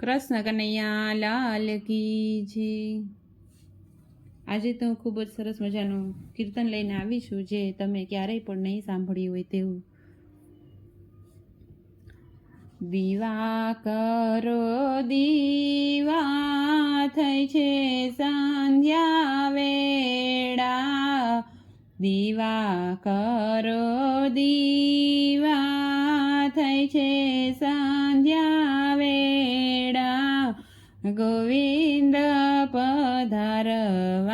કૃષ્ણ કનૈયા, લાલ કી આજે તો હું ખૂબ જ સરસ મજાનું કીર્તન લઈને આવી છું, જે તમે ક્યારેય પણ નહીં સાંભળ્યું હોય તેવું. દીવા કરો, દીવા થઈ છે સંધ્યા વેળા. દીવા કરો, દીવા થઈ છે સંધ્યા ગોવિંદ પધારવાની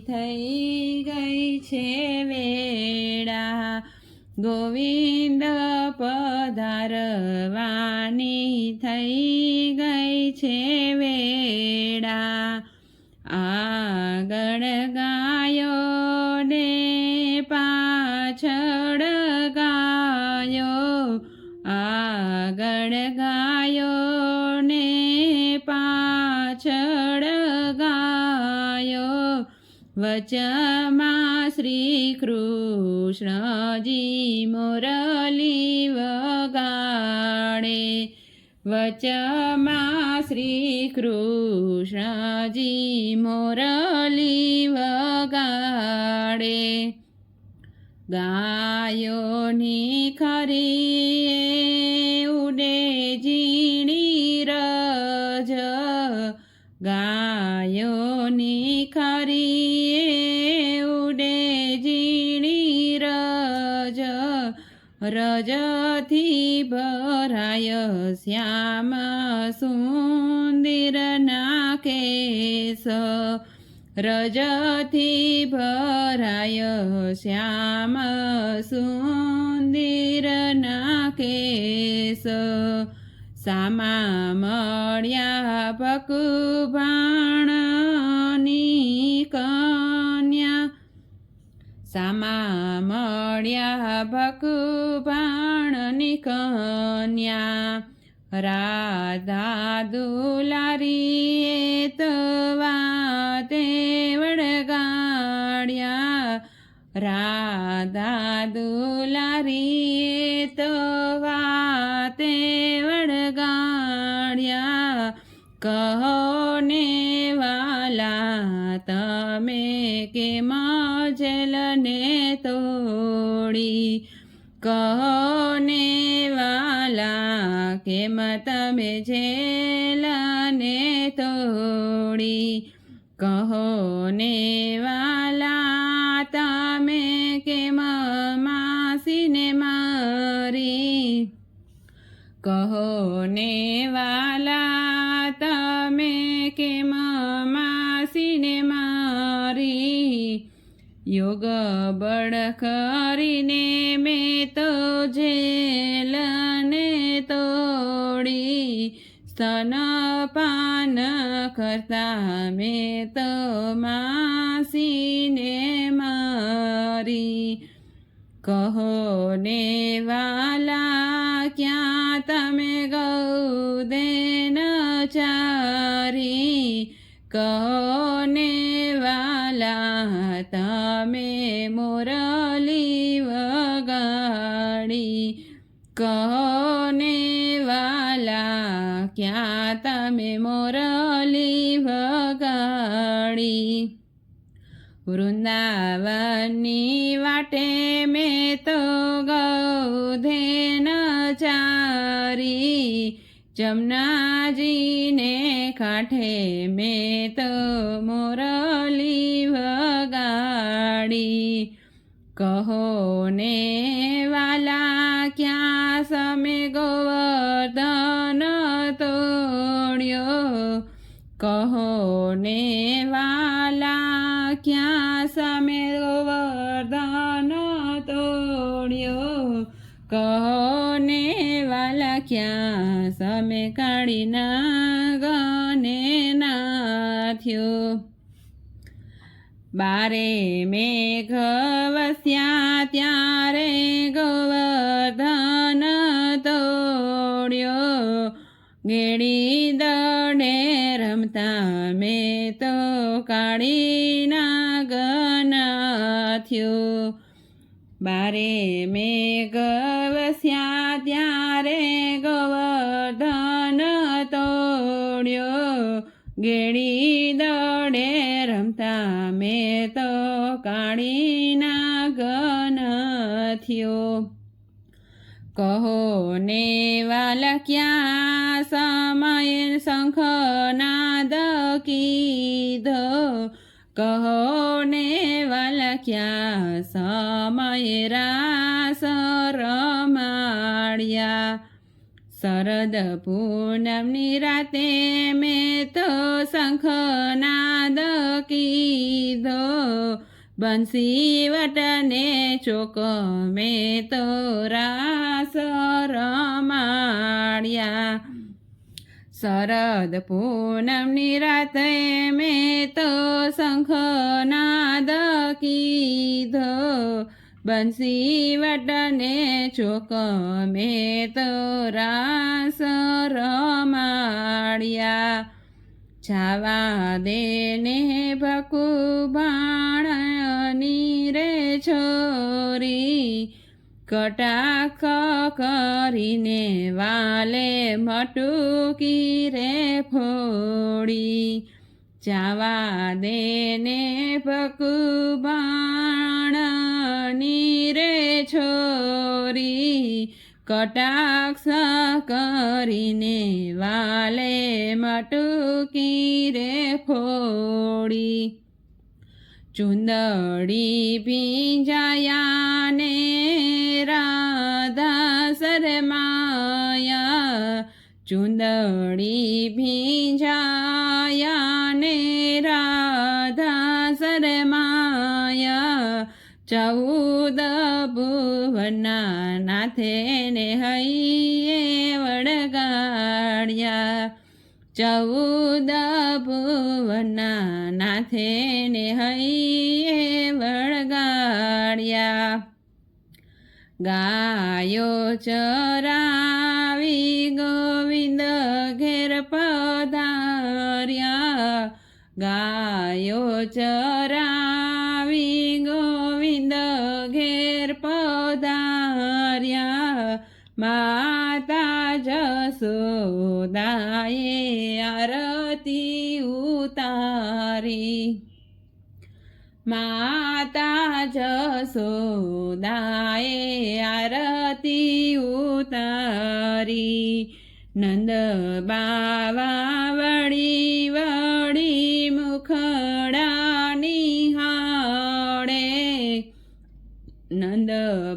થઈ ગઈ છે વેડા ગોવિંદ પધારવાની થઈ ગઈ છે વેડા આગળ વચમાં શ્રી કૃષ્ણજી મોરલી વગાડે વચમાં શ્રી કૃષ્ણજી મોરલી વગાડે ગાયોની ખરી ઉડે ઝીણી રજ ગાયોની રજથી ભરાય શ્યામ સુંદર નાકેશ રજથી ભરાય શ્યામ સુંદર નાકેશ સામા મળ્યા ભકુભાણની કન્યા સામા મળ્યા ભકુભાણની કન્યા રાધા દુલારી તવા વાતે ગાડ્યા રાધા કે મજલને તોડી. કહો ને વાલા કેમ તમે જેલને તોડી. કહોને વાલા, તમે કેમ માસીને મારી? કહો ને વાલા યોગ બળ કરીને મેં તો જેલને તોડી સ્તન પાન કરતા મેં તો માસીને મારી. કહો ને વાલા, ક્યાં તમે ગૌદેન ચારી? કહો ને તમે મોરલી વગાડી કહોને વાલા? ક્યાં તમે મોરલી વગાડી વૃંદાવનની વાટે મેં તો ગૌધેન ચારી. જમનાજીને કાંઠે મેં તો મોરલી વગાડી કહો ને વાલા, ક્યાં સમે ગોવર્ધન તોડ્યો? કહો ને વાલા, ક્યાં સમે ગોવર્ધન તોડ્યો? કહો ને વાલા, ક્યાં સામે કાળી ના નાથ્યો? બારે મેઘ વસ્યા ત્યારે ગોવર્ધન તોડ્યો. ગેડી દડે રમતા મેં તો કાળી નાગનાથ્યો બારે મેઘ વસ્યા ત્યારે ગોવર્ધન તોડ્યો. ગેડી દડે રમતા મેં તો કાળીના ગન થયો. કહો ને વાલા ક્યાં સમય શંખનાદ કીધો. કહો ને વાલા ક્યાં સમય રાસ રમાડ્યા. શરદ પૂનમની રાતે મેં તો શંખનાદ કીધો બંસી વટને ચોક મેં તો રાસ રમાડ્યા શરદ પૂનમની રાતે મેં તો શંખનાદ કીધો બંસી વટને ચોક મેં તો રાસ રમાડ્યા છાવા દેને ભકુ બાણની રે છોરી કટાક કરીને વાલે મટુકી રે ફોડી. દેને ભકુ બાણની રે છોરી કટાક્ષ કરીને વાલે મટુકી રે ફોડી. ચુંદડી ભીંજાયાને રાધા શરમાયા. ચુંદડી ભીંજાયા ને રાધા શરમાયા. ચૌદ નાથે ને હૈયે વડગાડ્યા ચૌદ ભુવના નાથે ને હૈયે વળગાડ્યા. ગાયો ચરાવી ગોવિંદ ઘેર પધાર્યા. ગાયો ચરાવી માતા જસોદાએ આરતી ઉતારી. માતા જસોદાએ આરતી ઉતારી. નંદ બાવા નંદ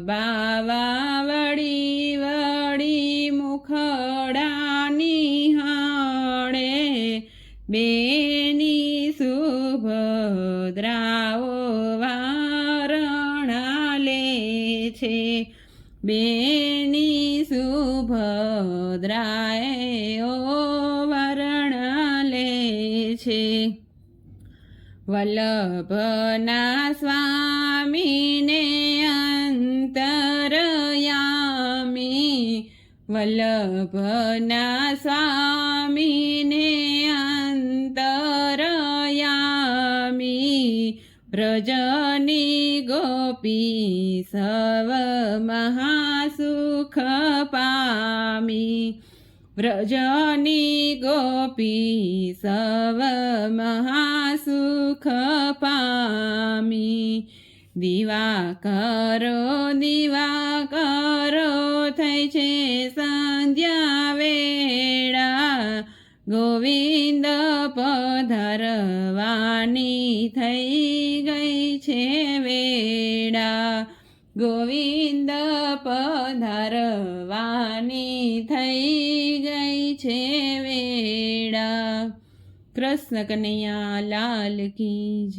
બાવા વળી વળી મુખડાની હાડે બેની સુભદ્રાઓ વારણા લે છે. બેની સુભદ્રાએ ઓ વરણ લે છે. વલ્લભના સ્વામીને વલ્લભના સ્વામીને અંતરયામી વ્રજની ગોપી સવ મહાસુખ પામી વ્રજની ગોપી સવ મહાસુખ પામી દિવા કરો દિવા કરો થઈ છે સંધ્યા વેળા. ગોવિંદ પધારવાની થઈ ગઈ છે વેળા. ગોવિંદ પધારવાની થઈ ગઈ છે વેળા. કૃષ્ણ કનૈયા લાલ કી